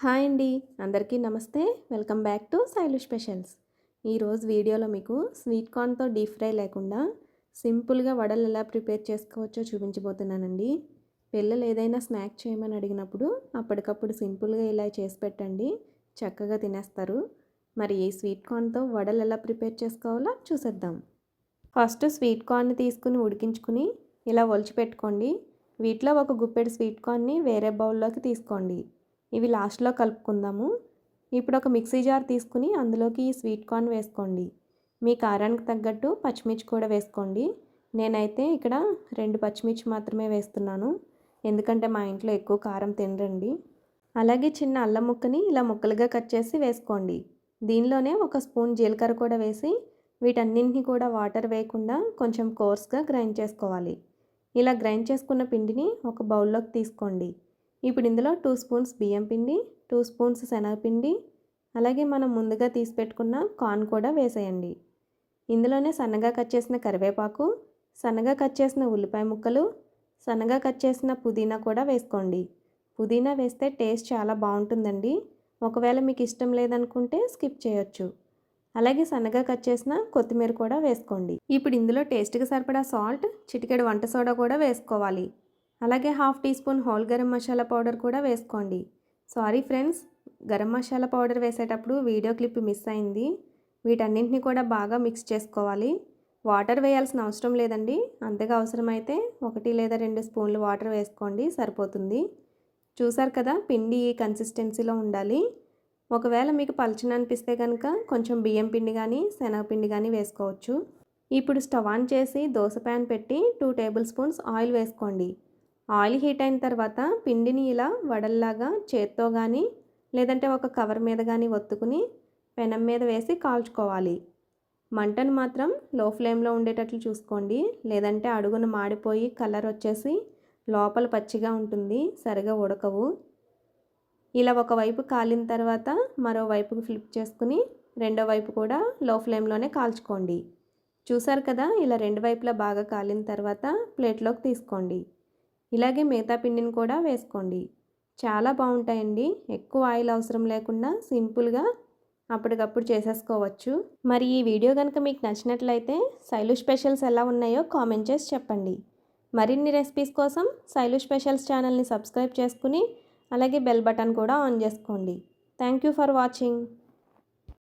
Hi అండి. అందరికీ నమస్తే. Welcome back to Sailu specials. ఈరోజు వీడియోలో మీకు స్వీట్ కార్న్తో డీప్ ఫ్రై లేకుండా సింపుల్గా వడలు ఎలా ప్రిపేర్ చేసుకోవచ్చో చూపించబోతున్నానండి. పిల్లలు ఏదైనా స్నాక్ చేయమని అడిగినప్పుడు అప్పటికప్పుడు సింపుల్గా ఇలా చేసి పెట్టండి. చక్కగా తినేస్తారు. మరి ఈ స్వీట్ కార్న్తో వడలు ఎలా ప్రిపేర్ చేసుకోవాలో చూసేద్దాం. ఫస్ట్ స్వీట్ కార్న్ తీసుకుని ఉడికించుకుని ఇలా ఒలిచిపెట్టుకోండి. వీటిలో ఒక గుప్పెడు స్వీట్ కార్న్ని వేరే బౌల్లోకి తీసుకోండి. ఇవి లాస్ట్లో కలుపుకుందాము. ఇప్పుడు ఒక మిక్సీ జార్ తీసుకుని అందులోకి ఈ స్వీట్ కార్న్ వేసుకోండి. మీ కారానికి తగ్గట్టు పచ్చిమిర్చి కూడా వేసుకోండి. నేనైతే ఇక్కడ రెండు పచ్చిమిర్చి మాత్రమే వేస్తున్నాను. ఎందుకంటే మా ఇంట్లో ఎక్కువ కారం తినరండి. అలాగే చిన్న అల్లం ముక్కని ఇలా ముక్కలుగా కట్ చేసి వేసుకోండి. దీనిలోనే ఒక స్పూన్ జీలకర్ర కూడా వేసి వీటన్నింటినీ కూడా వాటర్ వేయకుండా కొంచెం కోర్స్గా గ్రైండ్ చేసుకోవాలి. ఇలా గ్రైండ్ చేసుకున్న పిండిని ఒక బౌల్లోకి తీసుకోండి. ఇప్పుడు ఇందులో టూ స్పూన్స్ బియ్యం పిండి టూ స్పూన్స్ శనగపిండి అలాగే మనం ముందుగా తీసి పెట్టుకున్న కార్న్ కూడా వేసేయండి. ఇందులోనే సన్నగా కట్ చేసిన కరివేపాకు సన్నగా కట్ చేసిన ఉల్లిపాయ ముక్కలు సన్నగా కట్ చేసిన పుదీనా కూడా వేసుకోండి. పుదీనా వేస్తే టేస్ట్ చాలా బాగుంటుందండి. ఒకవేళ మీకు ఇష్టం లేదనుకుంటే స్కిప్ చేయొచ్చు. అలాగే సన్నగా కట్ చేసిన కొత్తిమీర కూడా వేసుకోండి. ఇప్పుడు ఇందులో టేస్ట్కి సరిపడా సాల్ట్ చిటికెడు వంట సోడా కూడా వేసుకోవాలి. అలాగే half teaspoon whole garam masala powder కూడా వేసుకోండి. Sorry friends garam masala powder వేసేటప్పుడు వీడియో క్లిప్ మిస్ అయింది. వీటన్నింటినీ కూడా బాగా మిక్స్ చేసుకోవాలి. వాటర్ వేయాల్సిన అవసరం లేదండి. అంతగా అవసరమైతే ఒకటి లేదా రెండు స్పూన్లు వాటర్ వేసుకోండి సరిపోతుంది. చూసారు కదా పిండి ఈ కన్సిస్టెన్సీలో ఉండాలి. ఒకవేళ మీకు పలచన అనిపిస్తే కనుక కొంచెం బియ్యం పిండి కానీ శనగపిండి కానీ వేసుకోవచ్చు. ఇప్పుడు స్టవ్ ఆన్ చేసి దోశ ప్యాన్ పెట్టి టూ టేబుల్ స్పూన్స్ ఆయిల్ వేసుకోండి. ఆయిల్ హీట్ అయిన తర్వాత పిండిని ఇలా వడల్లాగా చేత్తో కానీ లేదంటే ఒక కవర్ మీద కానీ ఒత్తుకుని పెనం మీద వేసి కాల్చుకోవాలి. మంటను మాత్రం లో ఫ్లేమ్లో ఉండేటట్లు చూసుకోండి. లేదంటే అడుగున మాడిపోయి కలర్ వచ్చేసి లోపల పచ్చిగా ఉంటుంది సరిగా ఉడకవు. ఇలా ఒకవైపు కాలిన తర్వాత మరోవైపుకి ఫ్లిప్ చేసుకుని రెండో వైపు కూడా లో ఫ్లేమ్లోనే కాల్చుకోండి. చూసారు కదా ఇలా రెండు వైపులా బాగా కాలిన తర్వాత ప్లేట్లోకి తీసుకోండి. ఇలాగే మిగతా పిండిని కూడా వేసుకోండి. చాలా బాగుంటాయండి. ఎక్కువ ఆయిల్ అవసరం లేకుండా సింపుల్గా అప్పటికప్పుడు చేసేసుకోవచ్చు. మరి ఈ వీడియో కనుక మీకు నచ్చినట్లయితే శైలు స్పెషల్స్ ఎలా ఉన్నాయో కామెంట్ చేసి చెప్పండి. మరిన్ని రెసిపీస్ కోసం శైలు స్పెషల్స్ ఛానల్ని సబ్స్క్రైబ్ చేసుకుని అలాగే బెల్ బటన్ కూడా ఆన్ చేసుకోండి. Thank you for watching.